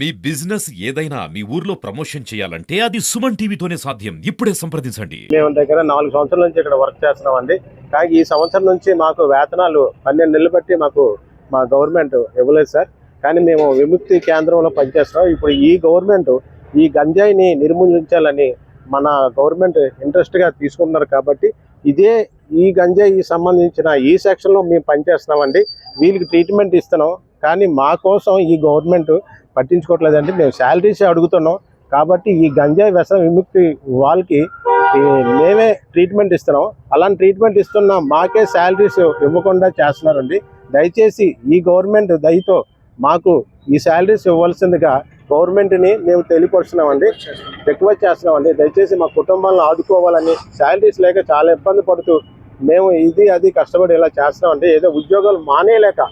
మీ business ఏదైనా మీ ఊర్లో promotion చేయాలంటే అది సుమన్ టీవీతోనే సాధ్యం. ఇప్పుడే సంప్రదించండి. మేము దగ్గర నాలుగు సంవత్సరాల నుంచి ఇక్కడ వర్క్ చేస్తున్నాం అండి కానీ ఈ సంవత్సరం నుంచి మాకు వేతనాలు పన్నెండు నెలలు బట్టి మాకు మా గవర్నమెంట్ ఇవ్వలేదు సార్. కానీ మేము విముక్తి కేంద్రంలో పనిచేస్తున్నాం. ఇప్పుడు ఈ గవర్నమెంట్ ఈ గంజాయిని నిర్మూలించాలని మన గవర్నమెంట్ ఇంట్రెస్ట్గా తీసుకున్నారు కాబట్టి ఇదే ఈ గంజాయి సంబంధించిన ఈ సెక్షన్లో మేము పనిచేస్తున్నామండి. వీళ్ళకి ట్రీట్మెంట్ ఇస్తున్నాం. కానీ మా కోసం ఈ గవర్నమెంట్ పట్టించుకోవట్లేదండి మేము శాలరీస్ అడుగుతున్నాం. కాబట్టి ఈ గంజాయి వ్యసన విముక్తి వాళ్ళకి మేమే ట్రీట్మెంట్ ఇస్తున్నాం. అలాంటి ట్రీట్మెంట్ ఇస్తున్న మాకే శాలరీస్ ఇవ్వకుండా చేస్తున్నారండి. దయచేసి ఈ గవర్నమెంట్ దయతో మాకు ఈ శాలరీస్ ఇవ్వాల్సిందిగా గవర్నమెంట్ని మేము తెలియపరుస్తున్నామండి. రిక్వెస్ట్ చేస్తున్నామండి. దయచేసి మా కుటుంబాలను ఆదుకోవాలని శాలరీస్ లేక చాలా ఇబ్బంది పడుతూ మేము ఇది అది కష్టపడి ఇలా చేస్తున్నామండి. ఏదో ఉద్యోగాలు మానేయలేక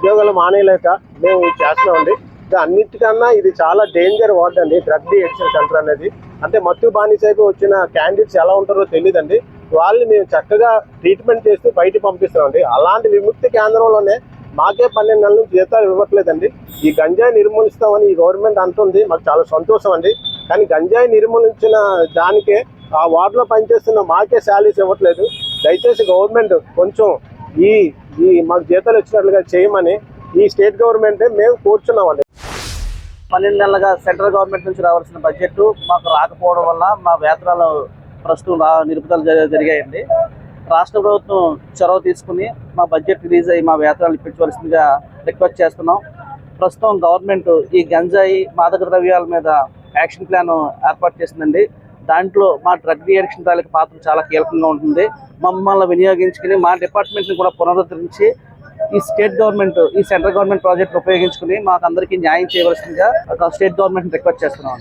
ఉద్యోగాలు మానేయలేక మేము చేస్తున్నామండి. ఇది అన్నిటికన్నా ఇది చాలా డేంజర్ వార్డ్ అండి డ్రగ్ డిఎక్షన్ సెంటర్ అనేది. అంటే మత్తు బానిసైపు వచ్చిన క్యాండిడేట్స్ ఎలా ఉంటారో తెలియదండి వాళ్ళని మేము చక్కగా ట్రీట్మెంట్ చేస్తూ బయట పంపిస్తామండి అలాంటి విముక్తి కేంద్రంలోనే మాకే పన్నెండు నెలల నుంచి జీతాలు ఇవ్వట్లేదండి. ఈ గంజాయి నిర్మూలిస్తామని ఈ గవర్నమెంట్ అంటుంది. మాకు చాలా సంతోషం అండి. కానీ గంజాయి నిర్మూలించిన దానికే ఆ వార్డులో పనిచేస్తున్న మాకే శాలరీస్ ఇవ్వట్లేదు. దయచేసి గవర్నమెంట్ కొంచెం ఈ ఈ మాకు జీతాలు ఇచ్చినట్లుగా చేయమని ఈ స్టేట్ గవర్నమెంటే మేము కూర్చున్నామండి. పన్నెండు నెలలుగా సెంట్రల్ గవర్నమెంట్ నుంచి రావాల్సిన బడ్జెట్ మాకు రాకపోవడం వల్ల మా వేతనాలు ప్రస్తుతం రా- నిలుపుదల జరిగాయండి. రాష్ట్ర ప్రభుత్వం చొరవ తీసుకుని మా బడ్జెట్ రిలీజ్ అయ్యి మా వేతనాలు ఇప్పించవలసిందిగా రిక్వెస్ట్ చేస్తున్నాం. ప్రస్తుతం గవర్నమెంట్ ఈ గంజాయి మాదక ద్రవ్యాల మీద యాక్షన్ ప్లాన్ ఏర్పాటు చేసిందండి. దాంట్లో మా డ్రగ్ రియాక్షన్ తాలూకు పాత్ర చాలా కీలకంగా ఉంటుంది. మమ్మల్ని వినియోగించుకుని మా డిపార్ట్మెంట్ని కూడా పునరుద్ధరించి ఈ స్టేట్ గవర్నమెంట్ ఈ సెంట్రల్ గవర్నమెంట్ ప్రాజెక్ట్ ఉపయోగించుకుని మాకు అందరికీ న్యాయం చేయవలసిందిగా ఒక స్టేట్ గవర్నమెంట్ రిక్వెస్ట్ చేస్తున్నాం.